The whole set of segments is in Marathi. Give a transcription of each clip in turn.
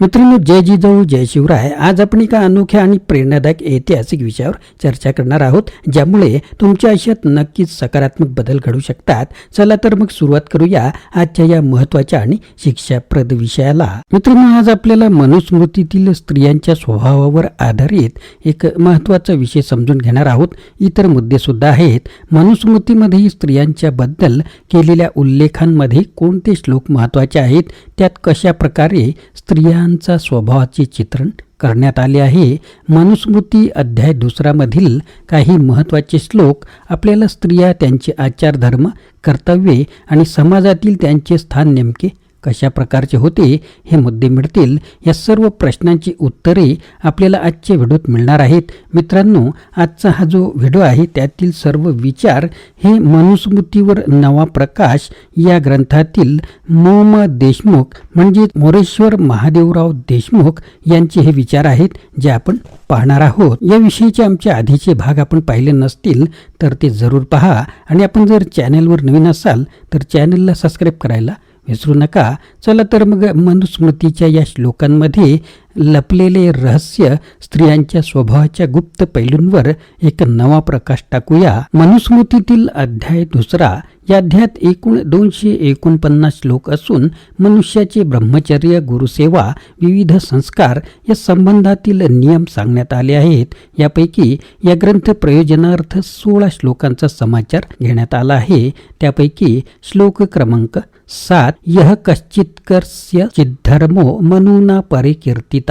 मित्रांनो जय जिजाऊ जय शिवराय. आज आपण एका अनोख्या आणि प्रेरणादायक ऐतिहासिक विषयावर चर्चा करणार आहोत ज्यामुळे तुमच्या आयुष्यात नक्कीच सकारात्मक बदल घडू शकतात. चला तर मग सुरुवात करूया आजच्या या महत्त्वाच्या आणि शिक्षाप्रद विषयाला. मित्रांनो आज आपल्याला मनुस्मृतीतील स्त्रियांच्या स्वभावावर आधारित एक महत्त्वाचा विषय समजून घेणार आहोत. इतर मुद्दे सुद्धा आहेत. मनुस्मृतीमध्ये स्त्रियांच्या बद्दल केलेल्या उल्लेखांमध्ये कोणते श्लोक महत्त्वाचे आहेत? त्यात कशा प्रकारे स्त्रिया स्त्रियांचा स्वभावाचे चित्रण करण्यात आले आहे. मनुस्मृती अध्याय दुसरामधील काही महत्त्वाचे श्लोक आपल्याला स्त्रिया त्यांचे आचारधर्म कर्तव्ये आणि समाजातील त्यांचे स्थान नेमके कशा प्रकारचे होते हे मुद्दे मिळतील या सर्व प्रश्नांची उत्तरे आपल्याला आजच्या व्हिडिओत मिळणार आहेत. मित्रांनो आजचा हा जो व्हिडिओ आहे त्यातील सर्व विचार हे मनुस्मृतीवर नवा प्रकाश या ग्रंथातील मोम देशमुख म्हणजे मोरेश्वर महादेवराव देशमुख यांचे हे विचार आहेत जे आपण पाहणार आहोत. याविषयीचे आमचे आधीचे भाग आपण पाहिले नसतील तर ते जरूर पहा. आणि आपण जर चॅनलवर नवीन असाल तर चॅनलला सबस्क्राईब करायला विसरू नका. चला तर मग मनुस्मृतीच्या या श्लोकांमध्ये लपलेले रहस्य स्त्रियांच्या स्वभावाच्या गुप्त पैलूंवर एक नवा प्रकाश टाकूया. मनुस्मृतीतील अध्याय दुसरा या अध्यायात एकूण दोनशे एकोणपन्नास श्लोक असून मनुष्याचे ब्रह्मचर्य गुरुसेवा विविध संस्कार या संबंधातील नियम सांगण्यात आले आहेत. यापैकी या ग्रंथ प्रयोजनार्थ सोळा श्लोकांचा समाचार घेण्यात आला आहे. त्यापैकी श्लोक क्रमांक सात यह कश्चित्कर्स्य चिद्धर्मो मनुना परिकीर्तिता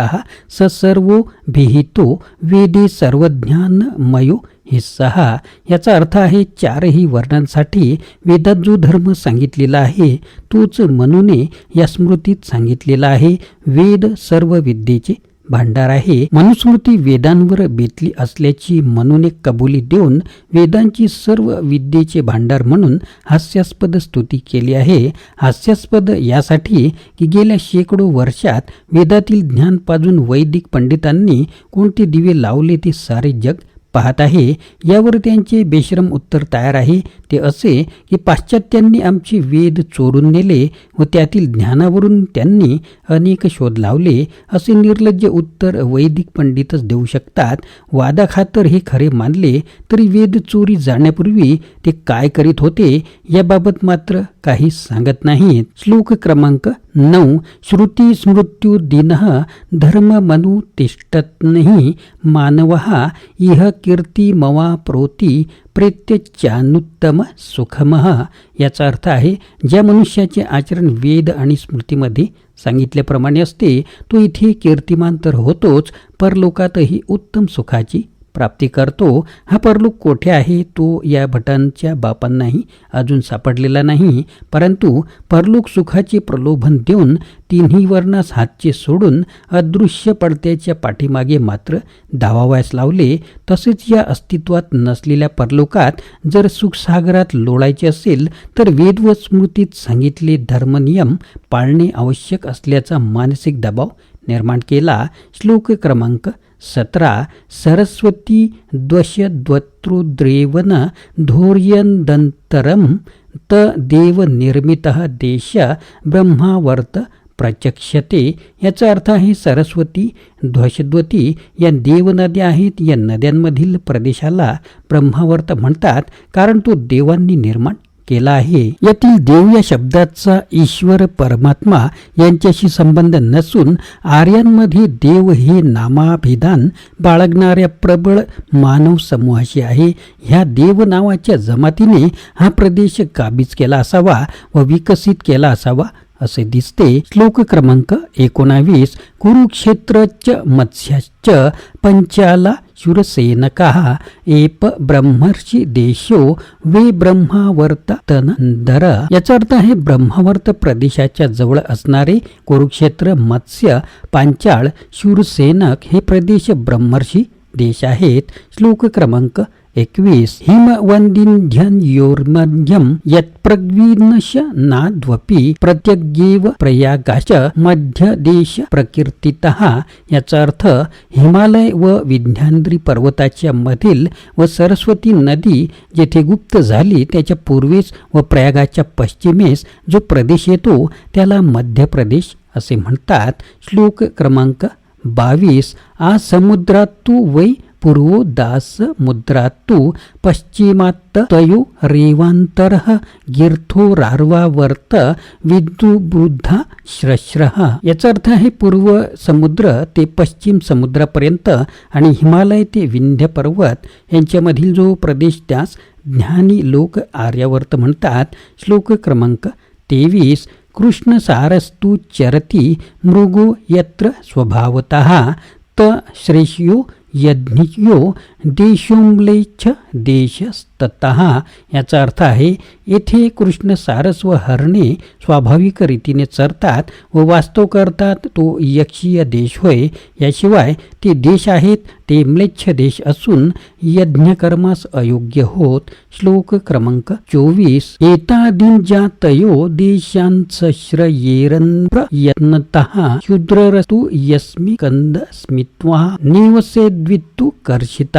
स सर्वो भिहितो वेदे सर्वज्ञानमयो हे सहा. याचा अर्थ आहे चारही वर्णांसाठी वेदात जो धर्म सांगितलेला आहे तोच मनुने या स्मृतीत सांगितलेला आहे वेद सर्व विद्येचे भांडार आहे मनुस्मृती वेदांवर बेतली असल्याची मनुने कबुली देऊन वेदांची सर्व विद्येचे भांडार म्हणून हास्यास्पद स्तुती केली आहे. हास्यास्पद यासाठी की गेल्या शेकडो वर्षात वेदातील ज्ञान पाजून वैदिक पंडितांनी कोणते दिवे लावले ते सारे जग पाहत आहे. यावर त्यांचे बेश्रम उत्तर तयार आहे. ते असे की पाश्चात्यांनी आमचे वेद चोरून नेले व त्यातील ज्ञानावरून त्यांनी अनेक शोध लावले. असे निर्लज्ज उत्तर वैदिक पंडितच देऊ शकतात. वादाखातर हे खरे मानले तरी वेद चोरी जाण्यापूर्वी ते काय करीत होते याबाबत मात्र काही सांगत नाहीत. श्लोक क्रमांक नऊ श्रुती स्मृत्यू दिन धर्म मनु तिष्ठत मानव इह कीर्ती मवा प्रोती प्रेत्यच्यानुत्तम सुखमः याचा अर्थ आहे ज्या मनुष्याचे आचरण वेद आणि स्मृतीमध्ये सांगितल्याप्रमाणे असते तो इथे कीर्तिमान तर होतोच परलोकातही उत्तम सुखाची प्राप्ती करतो. हा परलोक कोठे आहे? तो या भटांच्या बापांनाही अजून सापडलेला नाही. परंतु परलोक सुखाचे प्रलोभन देऊन तिन्ही वर्णास हातचे सोडून अदृश्य पडत्याच्या पाठीमागे मात्र धावावयास लावले. तसेच या अस्तित्वात नसलेल्या परलोकात जर सुखसागरात लोळायचे असेल तर वेद व स्मृतीत सांगितले धर्मनियम पाळणे आवश्यक असल्याचा मानसिक दबाव निर्माण केला. श्लोक क्रमांक सतरा सरस्वती द्वशद्वत्रुद्रेवन धोर्यदंतरम त देवनिर्मित देश ब्रह्मावर्त प्रचक्षते. याचा अर्थ आहे सरस्वती ध्वशद्वती या देवनद्या आहेत. या नद्यांमधील प्रदेशाला ब्रह्मावर्त म्हणतात कारण तो देवांनी निर्माण केला आहे. यातील देव या शब्दाचा ईश्वर परमात्मा यांच्याशी संबंध नसून आर्यांमध्ये देव हे नामाभिधान बाळगणाऱ्या प्रबळ मानव समूहाशी आहे. ह्या देव नावाच्या जमातीने हा प्रदेश काबीज केला असावा व विकसित केला असावा असे दिसते. श्लोक क्रमांक एकोणावीस कुरुक्षेत्रच मत्स्याच पंचाला शूरसेनका एप ब्रह्मर्षी देशो वे ब्रह्मावर्त तनंदर याचा अर्थ आहे ब्रह्मावर्त प्रदेशाच्या जवळ असणारे कुरुक्षेत्र मत्स्य पांचाळ शूरसेनक हे प्रदेश ब्रह्मर्षी देश आहेत. श्लोक क्रमांक एकवीस. हिमवंदिन्ध्यन योर्मध्यम यत्प्रग्विनश नाद्वपी प्रत्यगेव प्रयागाच मध्य देश प्रकीर्तित याचा अर्थ हिमालय व विध्यांद्री पर्वताच्या मधील व सरस्वती नदी जेथे गुप्त झाली त्याच्या पूर्वेस व प्रयागाच्या पश्चिमेस जो प्रदेश येतो त्याला मध्य प्रदेश असे म्हणतात. श्लोक क्रमांक बावीस. आ समुद्रातू वै पूर्वो दास मुद्रातू पश्चिमात तयो रेवांतर गिर्थो रार्वावर्त विद्युबुद्धा श्रश्र। याचा अर्थ आहे पूर्व समुद्र ते पश्चिम समुद्रापर्यंत आणि हिमालय ते विंध्य पर्वत यांच्यामधील जो प्रदेश त्यास ज्ञानी लोक आर्यावर्त म्हणतात श्लोक क्रमांक तेवीस कृष्ण सारस्तु चरती मृगो यत्र स्वभावत त श्रेष्यो यज्ञियो देशस् देशस्तत याचा अर्थ आहे येथे कृष्ण सारस व हरणे स्वाभाविक रीतीने चरतात व वास्तव करतात तो यक्षीय देश होय. याशिवाय ते देश आहेत ते म्लेच्छ देश असून यज्ञकर्मास अयोग्य होत. श्लोक क्रमांक चोवीस. एतादीन ज्या तयो देशांश्रयेरन यत्नत शूद्ररस्तु यस्मी कंद स्मित्वा निवसेद्वित्तु कर्षित.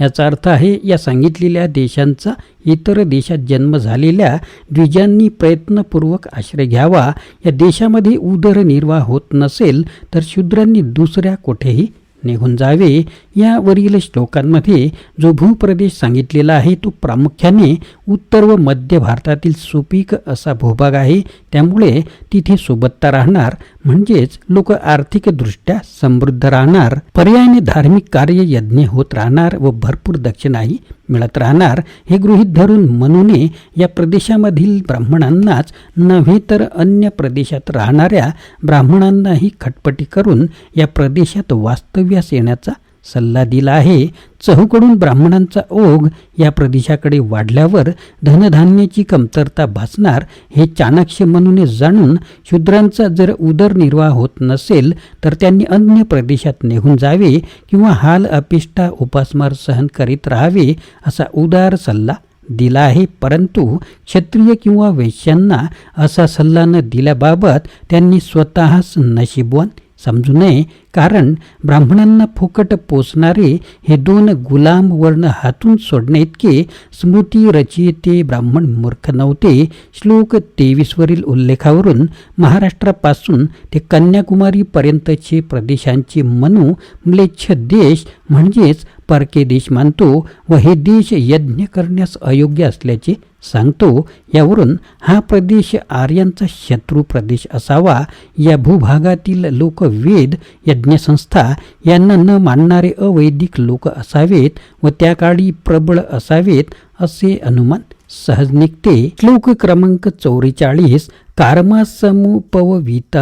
याचा अर्थ आहे या सांगितलेल्या देशांचा इतर देशात जन्म झालेल्या द्विजांनी प्रयत्नपूर्वक आश्रय घ्यावा. या देशामध्ये उदरनिर्वाह होत नसेल तर शूद्रांनी दुसऱ्या कुठेही निघून जावे. यावरील श्लोकांमध्ये जो भूप्रदेश सांगितलेला आहे तो प्रामुख्याने उत्तर व मध्य भारतातील सुपीक असा भूभाग आहे. त्यामुळे तिथे सुबत्ता राहणार. म्हणजेच लोक आर्थिकदृष्ट्या समृद्ध राहणार पर्यायाने धार्मिक कार्य यज्ञ होत राहणार व भरपूर दक्षिणाही मिळत राहणार हे गृहीत धरून मनूने या प्रदेशामधील ब्राह्मणांनाच नव्हे तर अन्य प्रदेशात राहणाऱ्या ब्राह्मणांनाही खटपटी करून या प्रदेशात वास्तव्यास येण्याचा सल्ला दिला आहे. चहूकडून ब्राह्मणांचा ओघ या प्रदेशाकडे वाढल्यावर धनधान्याची कमतरता भासणार हे चाणक्य म्हणून जाणून शूद्रांचा जर उदरनिर्वाह होत नसेल तर त्यांनी अन्य प्रदेशात निघून जावे किंवा हाल अपिष्टा उपासमार सहन करीत राहावे असा उदार सल्ला दिला आहे. परंतु क्षत्रिय किंवा वैश्यांना असा सल्ला न दिल्याबाबत त्यांनी स्वतःच नशीबवान समजू नये. कारण ब्राह्मणांना फुकट पोचणारे हे दोन गुलाम वर्ण हातून सोडणे इतके स्मृती रचयिते ब्राह्मण मूर्ख नव्हते. श्लोक तेवीसवरील उल्लेखावरून महाराष्ट्रापासून ते कन्याकुमारीपर्यंतचे प्रदेशांचे मनू म्लेच्छ देश म्हणजेच परके देश मानतो व हे देश यज्ञ करण्यास अयोग्य असल्याचे सांगतो. यावरून हा प्रदेश आर्यांचा शत्रू प्रदेश असावा. या भूभागातील लोक वेद यज्ञसंस्था यांना न मानणारे अवैदिक लोक असावेत व त्याकाळी प्रबळ असावेत असे अनुमान सहज निघते. श्लोक क्रमांक चौवेचाळीस कार्मासमुपवित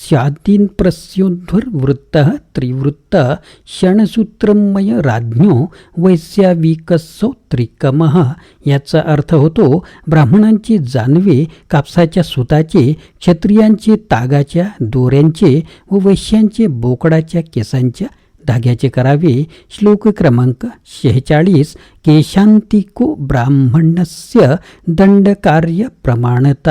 स्यादीन प्रस्योध्वर्वृत्त त्रिवृत्त क्षणसूत्रमय राज्ञो वैश्याविकसोत्रिकम. याचा अर्थ होतो ब्राह्मणांचे जानवे कापसाच्या सुताचे क्षत्रियांचे तागाच्या दोऱ्यांचे व वैश्यांचे बोकडाच्या केसांच्या धाग्याचे करावे. श्लोक क्रमांक शेहेचाळीस. केशांतिको ब्राह्मणस्य दंडकार्य प्रमाणत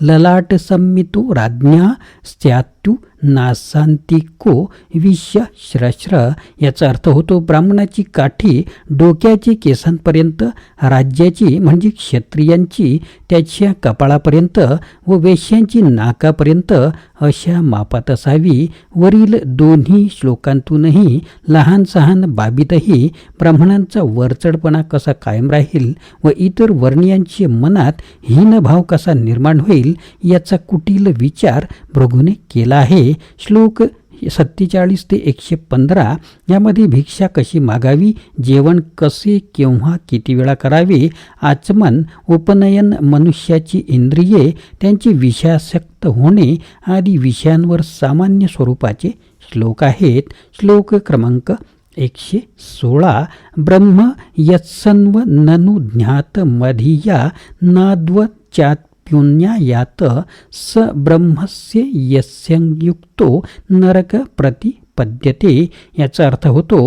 ललाट संमितो राज्ञा स्त्यात्यू नासांतिको विष श्रश्र याचा अर्थ होतो ब्राह्मणाची काठी डोक्याची केसांपर्यंत राज्याची म्हणजे क्षत्रियांची त्याच्या कपाळापर्यंत व वेश्यांची नाकापर्यंत अशा मापात असावी. वरील दोन्ही श्लोकांतूनही लहान सहान बाबीतही ब्राह्मणांचा वरचढपणा कसा कायम राहील व इतर वर्णियांचे मनात हीनभाव कसा निर्माण होईल याचा कुटील विचार भृगूने केला आहे. श्लोक सत्तेचाळीस ते एकशे पंधरा यामध्ये भिक्षा कशी मागावी जेवण कसे केव्हा किती वेळा करावे आचमन उपनयन मनुष्याची इंद्रिये त्यांची विषयासक्त होणे आदी विषयांवर सामान्य स्वरूपाचे श्लोक आहेत. श्लोक क्रमांक एकशे सोळा ब्रह्म यत्सन्व ननु ज्ञात मधिया नाद्वचात पुण्यायात स ब्रह्मस्य यस्ययुक्तो नरक प्रति पद्यते याचा अर्थ होतो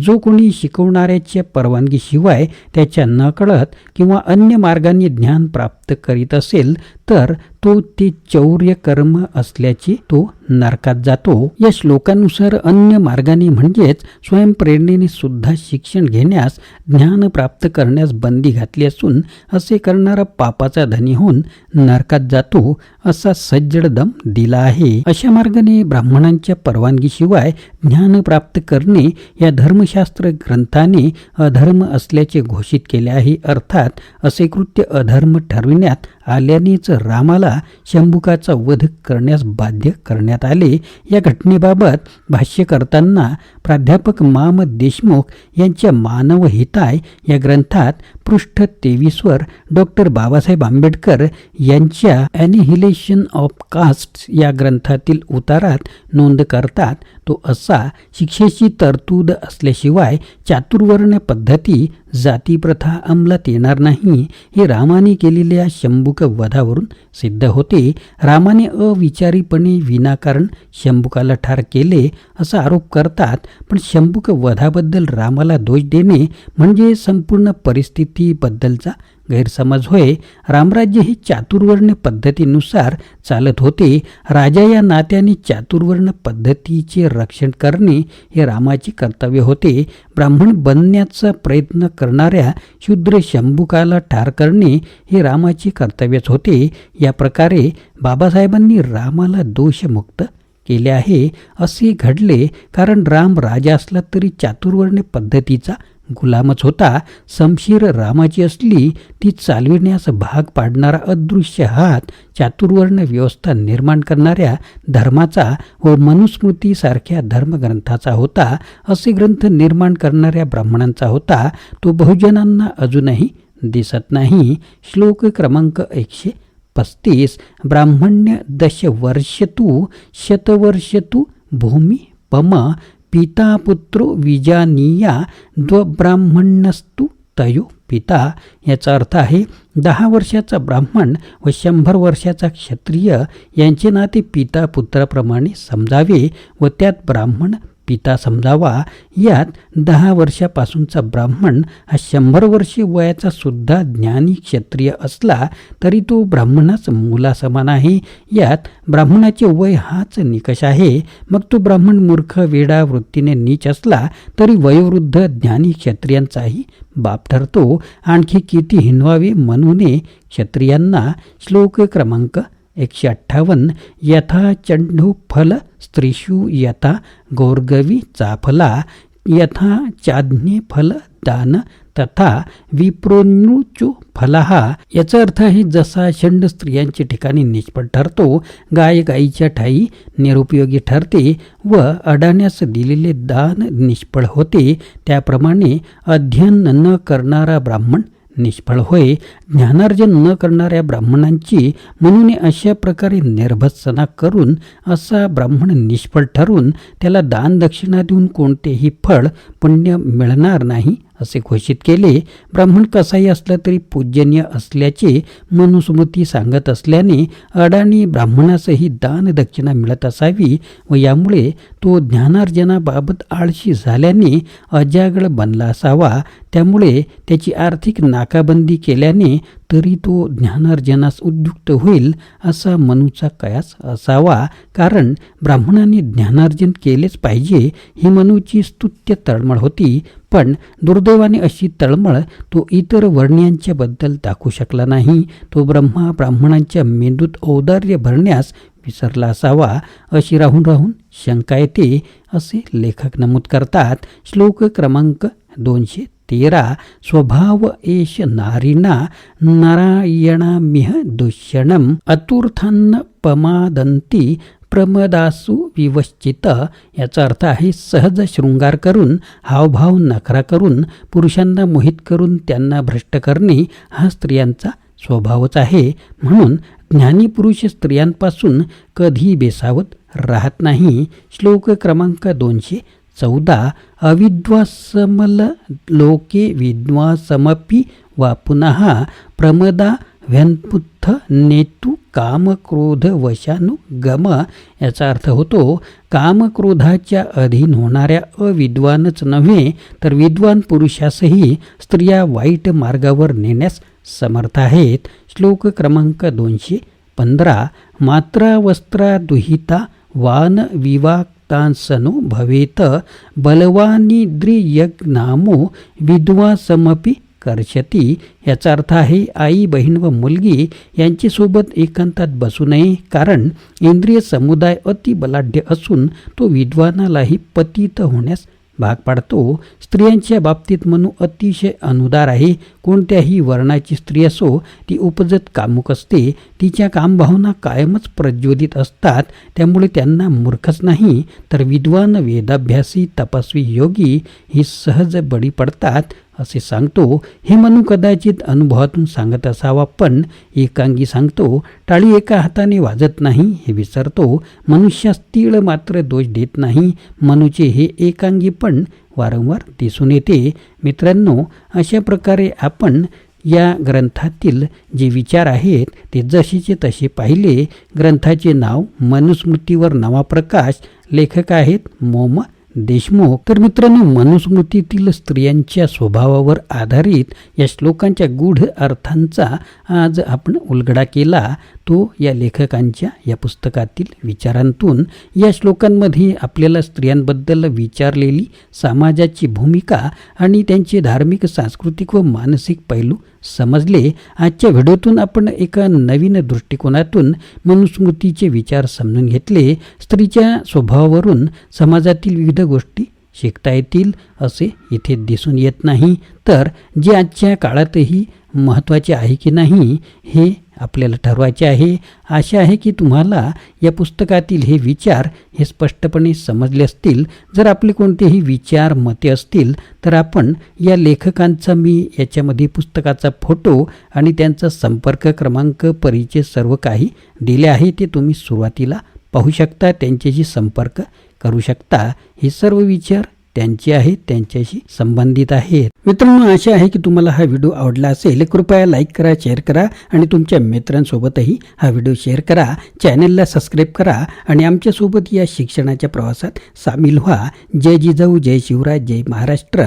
जो कोणी शिकवणाऱ्याच्या परवानगीशिवाय त्याच्या नकळत किंवा अन्य मार्गाने ज्ञान प्राप्त करीत असेल तर तो ते चौर्य कर्म असल्याचे तो नरकात जातो. या श्लोकानुसार अन्य मार्गाने म्हणजेच स्वयंप्रेरणेने सुद्धा शिक्षण घेण्यास ज्ञान प्राप्त करण्यास बंदी घातली असून असे करणारा पापाचा धनी होऊन नरकात जातो असा सज्जड दम दिला आहे. अशा मार्गाने ब्राह्मणांच्या परवानगीशिवाय ज्ञान प्राप्त करणे या धर्मशास्त्र ग्रंथाने अधर्म असल्याचे घोषित केले आहे. अर्थात असे कृत्य अधर्म ठरविण्यात आल्यानेच रामाला शंभुकाचा वध करण्यास बाध्य करण्यात आले. या घटनेबाबत भाष्य करताना प्राध्यापक माम देशमुख यांच्या मानवहिताय या ग्रंथात पृष्ठ तेवीसवर डॉक्टर बाबासाहेब आंबेडकर यांच्या ॲनिहिलेशन ऑफ कास्ट या ग्रंथातील उतारात नोंद करतात. तो असा शिक्षेची तरतूद असल्याशिवाय चातुर्वर्ण पद्धती जातीप्रथा अंमलात येणार नाही. हे रामाने केलेल्या शंभुक वधावरून सिद्ध होते. रामाने अविचारीपणे विनाकारण शंभुकाला ठार केले असा आरोप करतात. पण शंभुक वधाबद्दल रामाला दोष देणे म्हणजे संपूर्ण परिस्थितीबद्दलचा गैरसमज होय. रामराज्य हे चातुर्वर्ण पद्धतीनुसार चालत होते. राजा या नात्याने चातुर्वर्ण पद्धतीचे रक्षण करणे हे रामाचे कर्तव्य होते. ब्राह्मण बनण्याचा प्रयत्न करणाऱ्या शूद्र शंभुकाला ठार करणे हे रामाचे कर्तव्यच होते. या प्रकारे बाबासाहेबांनी रामाला दोषमुक्त केले आहे असे घडले कारण राम राजा असला तरी चातुर्वर्ण पद्धतीचा गुलामच होता. समशीर रामाची असली ती चालविण्यास भाग पाडणारा अदृश्य हात चातुर्वर्ण व्यवस्था निर्माण करणाऱ्या धर्माचा व मनुस्मृतीसारख्या धर्मग्रंथाचा होता असे ग्रंथ निर्माण करणाऱ्या ब्राह्मणांचा होता. तो बहुजनांना अजूनही दिसत नाही. श्लोक क्रमांक एकशे पस्तीस ब्राह्मण्य दशवर्षतु शतवर्षतु भूमी पम पिता पुत्रो विजानीया द्वब्राह्मणस्तु तयो पिता. याचा अर्थ आहे दहा वर्षाचा ब्राह्मण व शंभर वर्षाचा क्षत्रिय यांचे नाते पिता पुत्राप्रमाणे समजावे व त्यात ब्राह्मण पिता समजावा यात दहा वर्षापासूनचा ब्राह्मण हा शंभर वर्षे वयाचा सुद्धा ज्ञानी क्षत्रिय असला तरी तो ब्राह्मणाच मुलासमान आहे यात ब्राह्मणाचे वय हाच निकष आहे. मग तो ब्राह्मण मूर्ख वेडा वृत्तीने नीच असला तरी वयोवृद्ध ज्ञानी क्षत्रियांचाही बाप ठरतो. आणखी किती हिनवावे म्हणूने क्षत्रियांना श्लोक क्रमांक एकशे अठ्ठावन्न यथा चंडू फल स्त्रीषु यथा गौर्गवी चाफला यथा चाज्ञे फल दान तथा विप्रोन्नुचो फलहा याचा अर्थ आहे जसा षंड स्त्रियांच्या ठिकाणी निष्फळ ठरतो गाय गायीच्या ठाई निरुपयोगी ठरते व अडाण्यास दिलेले दान निष्फळ होते. त्याप्रमाणे अध्ययन न करणारा ब्राह्मण निष्फळ होय ज्ञानार्जन न करणाऱ्या ब्राह्मणांची म्हणून अशा प्रकारे निर्भत्सना करून असा ब्राह्मण निष्फळ ठरून त्याला दान दक्षिणा देऊन कोणतेही फळ पुण्य मिळणार नाही असे घोषित केले. ब्राह्मण कसाही असला तरी पूजनीय असल्याचे मनुस्मृती सांगत असल्याने अडाणी ब्राह्मणासही दान दक्षिणा मिळत असावी व यामुळे तो ज्ञानार्जनाबाबत आळशी झाल्याने अजागळ बनला असावा. त्यामुळे त्याची आर्थिक नाकाबंदी केल्याने तरी तो ज्ञानार्जनास उद्युक्त होईल असा मनूचा कयास असावा. कारण ब्राह्मणाने ज्ञानार्जन केलेच पाहिजे ही मनूची स्तुत्य तळमळ होती. पण दुर्दैवाने अशी तळमळ तो इतर वर्ण्यांच्याबद्दल दाखवू शकला नाही. तो ब्रह्मा ब्राह्मणांच्या मेंदूत औदार्य भरण्यास विसरला असावा अशी राहून राहून शंका येते असे लेखक नमूद करतात. श्लोक क्रमांक दोनशे तेरा स्वभाव एष नारीणा नारायणामिह दुष्यणम अतुर्थान्न पमादंती प्रमदासु विवश्चित। याचा अर्थ आहे सहज शृंगार करून हावभाव नखरा करून पुरुषांना मोहित करून त्यांना भ्रष्ट करणे हा स्त्रियांचा स्वभावच आहे. म्हणून ज्ञानी पुरुष स्त्रियांपासून कधी बेसावत राहत नाही. श्लोक क्रमांक दोनशे चौदा अविद्वासमल लोके विद्वासमपि वा पुनः प्रमदा व्यन्पुत्थ नेतू कामक्रोध वशानुगम याचा अर्थ होतो कामक्रोधाच्या अधीन होणाऱ्या अविद्वानच नव्हे तर विद्वान पुरुषासही स्त्रिया वाईट मार्गावर नेण्यास समर्थ आहेत. श्लोक क्रमांक दोनशे पंधरा. मात्रा वस्त्रा दुहिता वान विवाक्तांसनो भवेत. बलवानिद्रियज्ञामो विद्वासमपी कर्षती. याचा अर्थ आहे आई बहीण व मुलगी यांच्यासोबत एकांतात बसू नये कारण इंद्रिय समुदाय अति बलाढ्य असून तो विद्वानालाही पतित होण्यास भाग पाडतो. स्त्रियांच्या बाबतीत म्हणू अतिशय अनुदार आहे. कोणत्याही वर्णाची स्त्री असो ती उपजत कामुक असते. तिच्या कामभावना कायमच प्रज्वलित असतात. त्यामुळे त्यांना मूर्खच नाही तर विद्वान वेदाभ्यासी तपस्वी योगी ही सहज बळी पडतात. असे सांगतो हे मनू कदाचित अनुभवातून सांगत असावा पण एकांगी सांगतो टाळी एका हाताने वाजत नाही हे विसरतो मनुष्यास तीळ मात्र दोष देत नाही मनूचे हे एकांगी पण वारंवार दिसून येते. मित्रांनो अशा प्रकारे आपण या ग्रंथातील जे विचार आहेत ते जशीचे तसे पाहिले. ग्रंथाचे नाव मनुस्मृतीवर नवा प्रकाश लेखक आहेत मोम देशमुख. तर मित्रांनो मनुस्मृतीतील स्त्रियांच्या स्वभावावर आधारित या श्लोकांच्या गूढ अर्थांचा आज आपण उलगडा केला. तो या लेखकांच्या या पुस्तकातील विचारांतून. या श्लोकांमध्ये आपल्याला स्त्रियांबद्दल विचारलेली समाजाची भूमिका आणि त्यांचे धार्मिक सांस्कृतिक व मानसिक पैलू समजले. आजच्या व्हिडिओतून आपण एका नवीन दृष्टिकोनातून मनुस्मृतीचे विचार समजून घेतले. स्त्रीच्या स्वभावावरून समाजातील विविध गोष्टी शिकता येतील असे इथे दिसून येत नाही. तर जे आजच्या काळातही महत्त्वाचे आहे की नाही हे आपल्याला ठरवायचे आहे. आशा आहे की तुम्हाला या पुस्तकातील हे विचार हे स्पष्टपणे समजले असतील. जर आपले कोणतेही विचार मते असतील तर आपण या लेखकांचा मी याच्यामध्ये पुस्तकाचा फोटो आणि त्यांचा संपर्क क्रमांक परिचय सर्व काही दिले आहे ते तुम्ही सुरुवातीला पाहू शकता. त्यांच्याशी संपर्क करू शकता? हे सर्व विचार त्यांचे आहेत त्यांच्याशी संबंधित आहेत. मित्रांनो आशा आहे की तुम्हाला हा व्हिडिओ आवडला असेल. कृपया लाईक करा शेअर करा आणि तुमच्या मित्रांसोबतही हा व्हिडिओ शेअर करा. चॅनलला सबस्क्राईब करा आणि आमच्यासोबत या शिक्षणाच्या प्रवासात सामील व्हा. जय जिजाऊ जय शिवराज जय महाराष्ट्र.